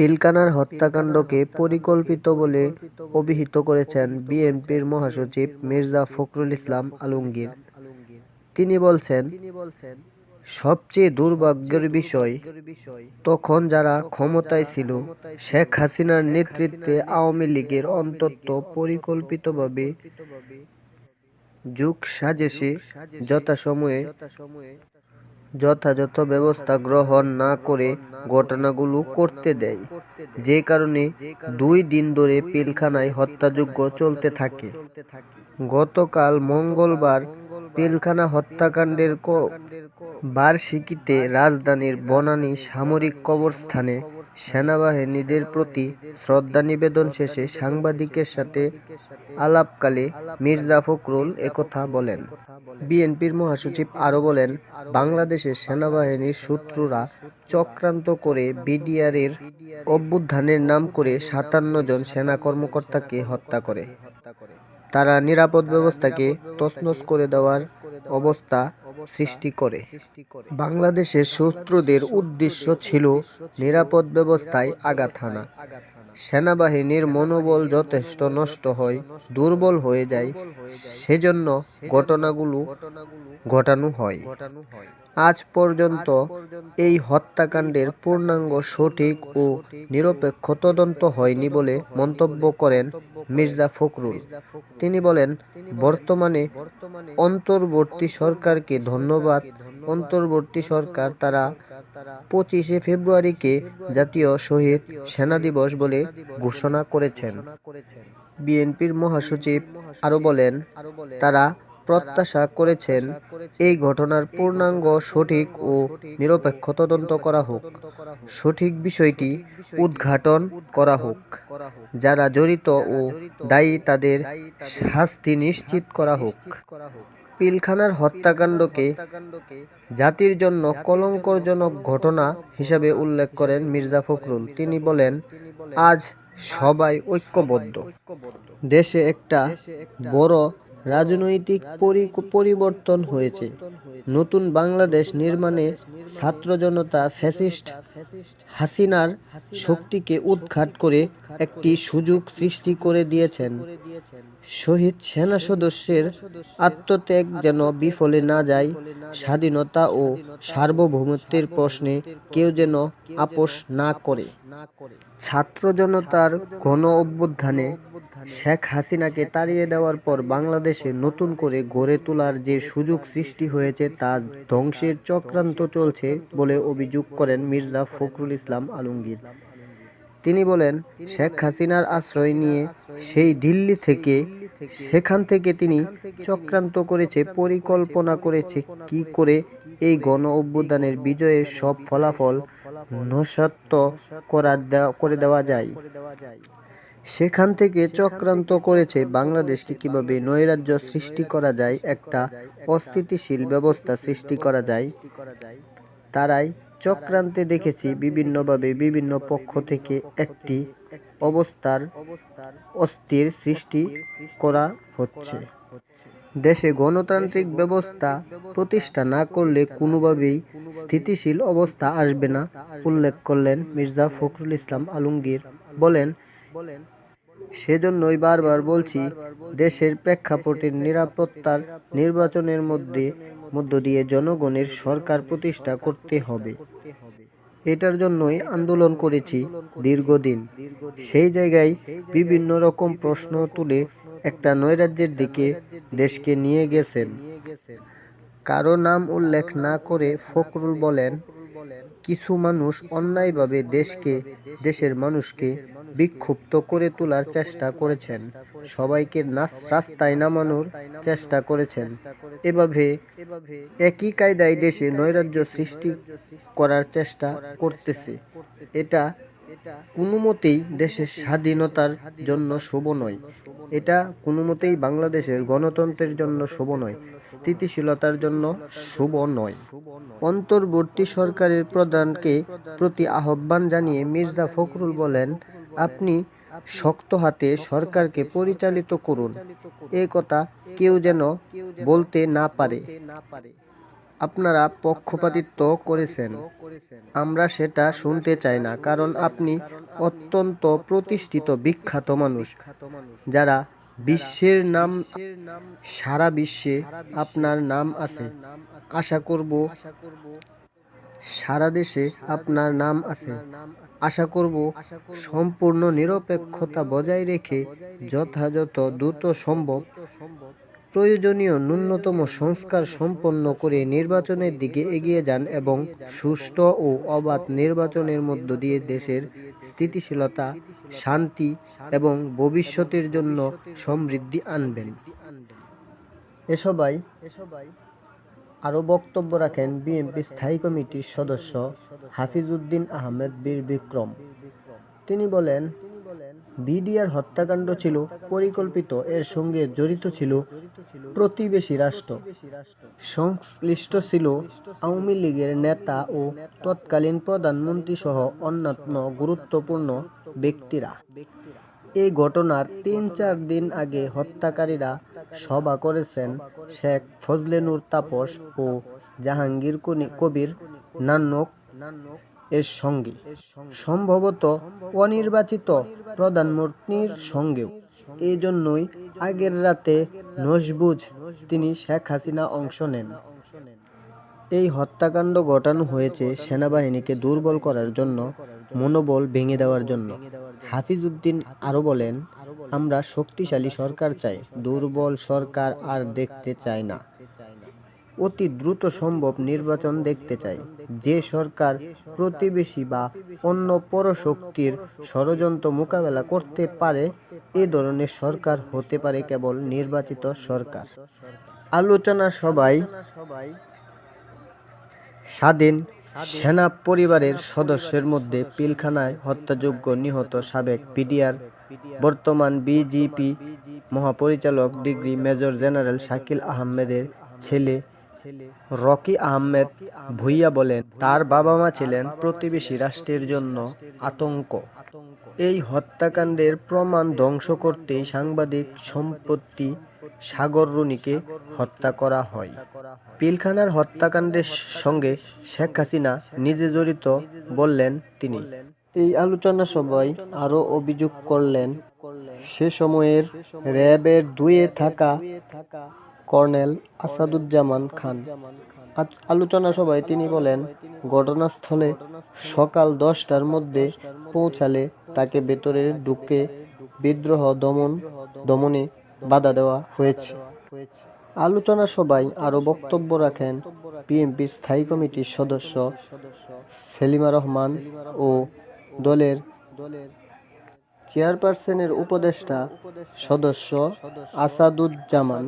পিলকানার হত্যাকাণ্ডকে পরিকল্পিত বলে অভিহিত করেছেন বিএনপির মহাসচিব মির্জা ফখরুল ইসলাম আলমগীর। তিনি বলছেন, সবচেয়ে দুর্ভাগ্যের বিষয়, তখন যারা ক্ষমতায় ছিল, শেখ হাসিনার নেতৃত্বে আওয়ামী লীগের অন্তত পরিকল্পিতভাবে যুগ সাজেশে যথাসময়ে যথাযথ ব্যবস্থা গ্রহণ না করে ঘটনাগুলো করতে দেয়। যে কারণে দুই দিন ধরে পিলখানায় হত্যাযজ্ঞ চলতে থাকে। গতকাল মঙ্গলবার পিলখানা হত্যাকাণ্ডের বার্ষিকীতে রাজধানীর বনানী সামরিক কবরস্থানে সেনাবাহিনীদের প্রতি শ্রদ্ধা নিবেদন শেষে সাংবাদিকের সাথে আলাপকালে মির্জা ফখরুল একথা বলেন। বিএনপির মহাসচিব আরও বলেন, বাংলাদেশের সেনাবাহিনীর শত্রুরা চক্রান্ত করে বিডিআরের অভ্যুত্থানের নাম করে সাতান্ন জন সেনা কর্মকর্তাকে হত্যা করে। তারা নিরাপদ ব্যবস্থাকে তছনছ করে দেওয়ার অবস্থা সৃষ্টি করে। বাংলাদেশের শত্রুদের উদ্দেশ্য ছিল নিরাপদ ব্যবস্থায় আঘাত হানা। সেনাবাহিনীর মনোবল যথেষ্ট নষ্ট হয় দুর্বল হয়ে যায়। সেজন্য ঘটনাগুলো ঘটানো হয়। আজ পর্যন্ত এই হত্যাকাণ্ডের পূর্ণাঙ্গ সঠিক ও নিরপেক্ষ তদন্ত হয়নি বলে মন্তব্য করেন মির্জা ফখরুল। তিনি বলেন, বর্তমানে অন্তর্বর্তী সরকারকে ধন্যবাদ। অন্তর্বর্তী সরকার তারা পঁচিশে ফেব্রুয়ারিকে জাতীয় শহীদ সেনা দিবস বলে ঘোষণা করেছেন। বিএনপির মহাসচিব আরও বলেন, তারা প্রত্যাশা করেছেন, এই ঘটনার পূর্ণাঙ্গ, সঠিক ও নিরপেক্ষ তদন্ত করা হোক। সঠিক বিষয়টি উদ্ঘাটন করা হোক, যারা জড়িত ও দায়ী তাদের শাস্তি নিশ্চিত করা হোক। পিলখানার হত্যাকাণ্ডকে জাতির জন্য কলঙ্কজনক ঘটনা হিসাবে উল্লেখ করেন মির্জা ফখরুল। তিনি বলেন, আজ সবাই ঐক্যবদ্ধ। দেশে একটা বড় রাজনৈতিক পরিবর্তন হয়েছে। নতুন বাংলাদেশ নির্মাণে ছাত্র জনতা ফ্যাসিস্ট হাসিনার শক্তিকে উৎখাত করে একটি সুযোগ সৃষ্টি করে দিয়েছেন। শহীদ সেনা সদস্যের আত্মত্যাগ যেন বিফলে না যায়, স্বাধীনতা ও সার্বভৌমত্বের প্রশ্নে কেউ যেন আপোষ না করে। ছাত্র জনতার গণ অভ্যুত্থানে শেখ হাসিনাকে তাড়িয়ে দেওয়ার পর বাংলাদেশে নতুন করে গড়ে তোলার যে সুযোগ সৃষ্টি হয়েছে তা ধ্বংসের চক্রান্ত চলছে বলে অভিযোগ করেন মির্জা ফখরুল ইসলাম আলমগীর। তিনি বলেন, শেখ হাসিনার আশ্রয় নিয়ে সেই দিল্লি থেকে, সেখান থেকে তিনি চক্রান্ত করেছে, পরিকল্পনা করেছে কি করে এই গণ অভ্যুত্থানের বিজয়ের সব ফলাফল নস্যাৎ করা করে দেওয়া যায়। সেখান থেকে চক্রান্ত করেছে বাংলাদেশকে কীভাবে নৈরাজ্য সৃষ্টি করা যায় একটা অস্থিতিশীল ব্যবস্থা সৃষ্টি করা যায়। তারাই চক্রান্তে দেখেছি বিভিন্নভাবে বিভিন্ন পক্ষ থেকে একটি অবস্থার অস্থির সৃষ্টি করা হচ্ছে। দেশে গণতান্ত্রিক ব্যবস্থা প্রতিষ্ঠা না করলে কোনোভাবেই স্থিতিশীল অবস্থা আসবে না উল্লেখ করলেন মির্জা ফখরুল ইসলাম আলমগীর। বলেন সেজন্যই বারবার বলছি, দেশের প্রেক্ষাপটের নিরাপত্তার নির্বাচনের মধ্যে, মধ্য দিয়ে জনগণের সরকার প্রতিষ্ঠা করতে হবে। এটার জন্যই আন্দোলন করেছি দীর্ঘদিন। সেই জায়গায় বিভিন্ন রকম প্রশ্ন তুলে একটা নৈরাজ্যের দিকে দেশকে নিয়ে গেছেন। কারও নাম উল্লেখ না করে ফখরুল বলেন কিছু মানুষ অন্যায়ভাবে দেশকে, দেশের মানুষকে বিক্ষুব্ধ করে তোলার চেষ্টা করেছেন। সবাইকে রাস্তায় নামানোর চেষ্টা করেছেন। এভাবে একই কায়দায় দেশে নৈরাজ্য সৃষ্টি করার চেষ্টা করতেছে। এটা কোনো মতেই দেশের স্বাধীনতার জন্য শুভ নয়। এটা কোনো মতেই বাংলাদেশের গণতন্ত্রের জন্য শুভ নয়। স্থিতিশীলতার জন্য শুভ নয়। অন্তর্বর্তী সরকারের প্রধানকে প্রতি আহ্বান জানিয়ে মির্জা ফখরুল বলেন, আপনি শক্ত হাতে সরকারকে পরিচালিত করুন। এ কথা কেউ যেন বলতে না পারে। আপনারা পক্ষপাতিত্ব করেছেন। আমরা সেটা শুনতে চাই না, কারণ আপনি অত্যন্ত প্রতিষ্ঠিত, বিখ্যাত মানুষ, যারা বিশ্বের নাম, সারা বিশ্বে আপনার নাম আছে। আশা করব সারা দেশে আপনার নাম আছে। আশা করব সম্পূর্ণ নিরপেক্ষতা বজায় রেখে যথাযথ, দ্রুত সম্ভব প্রয়োজনীয় ন্যূনতম সংস্কার সম্পন্ন করে নির্বাচনের দিকে এগিয়ে যান এবং সুষ্ঠু ও অবাধ নির্বাচনের মধ্য দিয়ে দেশের স্থিতিশীলতা, শান্তি এবং ভবিষ্যতের জন্য সমৃদ্ধি আনবেন। এ সবাই আরও বক্তব্য রাখেন বিএনপি স্থায়ী কমিটির সদস্য হাফিজউদ্দিন আহমেদ বীর বিক্রম। তিনি বলেন বিডিআর হত্যাকাণ্ড ছিল পরিকল্পিত, এর সঙ্গে জড়িত ছিল প্রতিবেশী রাষ্ট্র। সংশ্লিষ্ট ছিল আওয়ামী লীগের নেতা ও তৎকালীন প্রধানমন্ত্রী সহ অন্যান্য গুরুত্বপূর্ণ ব্যক্তিরা। এই ঘটনার তিন চার দিন আগে হত্যাকারীরা সভা করেছেন শেখ ফজলেনুর তাপস ও জাহাঙ্গীর কবির নানক এর সঙ্গে। সম্ভবত অনির্বাচিত প্রধানমন্ত্রীর সঙ্গেও। এই জন্যই আগের রাতে নসবুজ তিনি শেখ হাসিনা অংশ নেন। এই হত্যাকাণ্ড ঘটানো হয়েছে সেনাবাহিনীকে দুর্বল করার জন্য, মনোবল ভেঙে দেওয়ার জন্য। হাফিজ উদ্দিন আরও বলেন, আমরা শক্তিশালী সরকার চাই। দুর্বল সরকার আর দেখতে চাই না। অতি দ্রুত সম্ভব নির্বাচন দেখতে চাই যে সরকার প্রতিবেশী বা অন্য পরশক্তির ষড়যন্ত্র মোকাবেলা করতে পারে, এ ধরনের সরকার হতে পারে কেবল নির্বাচিত সরকার। আলোচনা সবাই স্বাধীন সেনা পরিবারের সদস্যের মধ্যে পিলখানায় হত্যাযোগ্য নিহত সাবেক পিডিআর, বর্তমান বিজিপি মহাপরিচালক ডিগ্রি মেজর জেনারেল শাকিল আহমেদের ছেলে রকি আহমেদ ভুইয়া বলেন, তার বাবা মা ছিলেন প্রতিবেশী রাষ্ট্রের জন্য আতঙ্ক। এই হত্যাকাণ্ডের প্রমাণ ধ্বংস করতে সাংবাদিক সম্পত্তি সাগর রুনিকে হত্যা করা হয়। পিলখানার হত্যাকাণ্ডের সঙ্গে শেখ হাসিনা নিজে জড়িত বললেন তিনি। এই আলোচনা সভায় আরও অভিযোগ করলেন সে সময়ের র্যাবের দুয়ে থাকা কর্নেল আসাদুজ্জামান খান। আলোচনা সভায় তিনি বলেন, ঘটনাস্থলে সকাল দশটার মধ্যে পৌঁছালে তাকে ভেতরে ঢুকে বিদ্রোহ দমন, দমনে বাধা দেওয়া হয়েছে। আলোচনা সভায় আরও বক্তব্য রাখেন বিএনপির স্থায়ী কমিটির সদস্য সেলিমা রহমান ও দলের চেয়ারপারসনের উপদেষ্টা সদস্য আসাদুজ্জামান।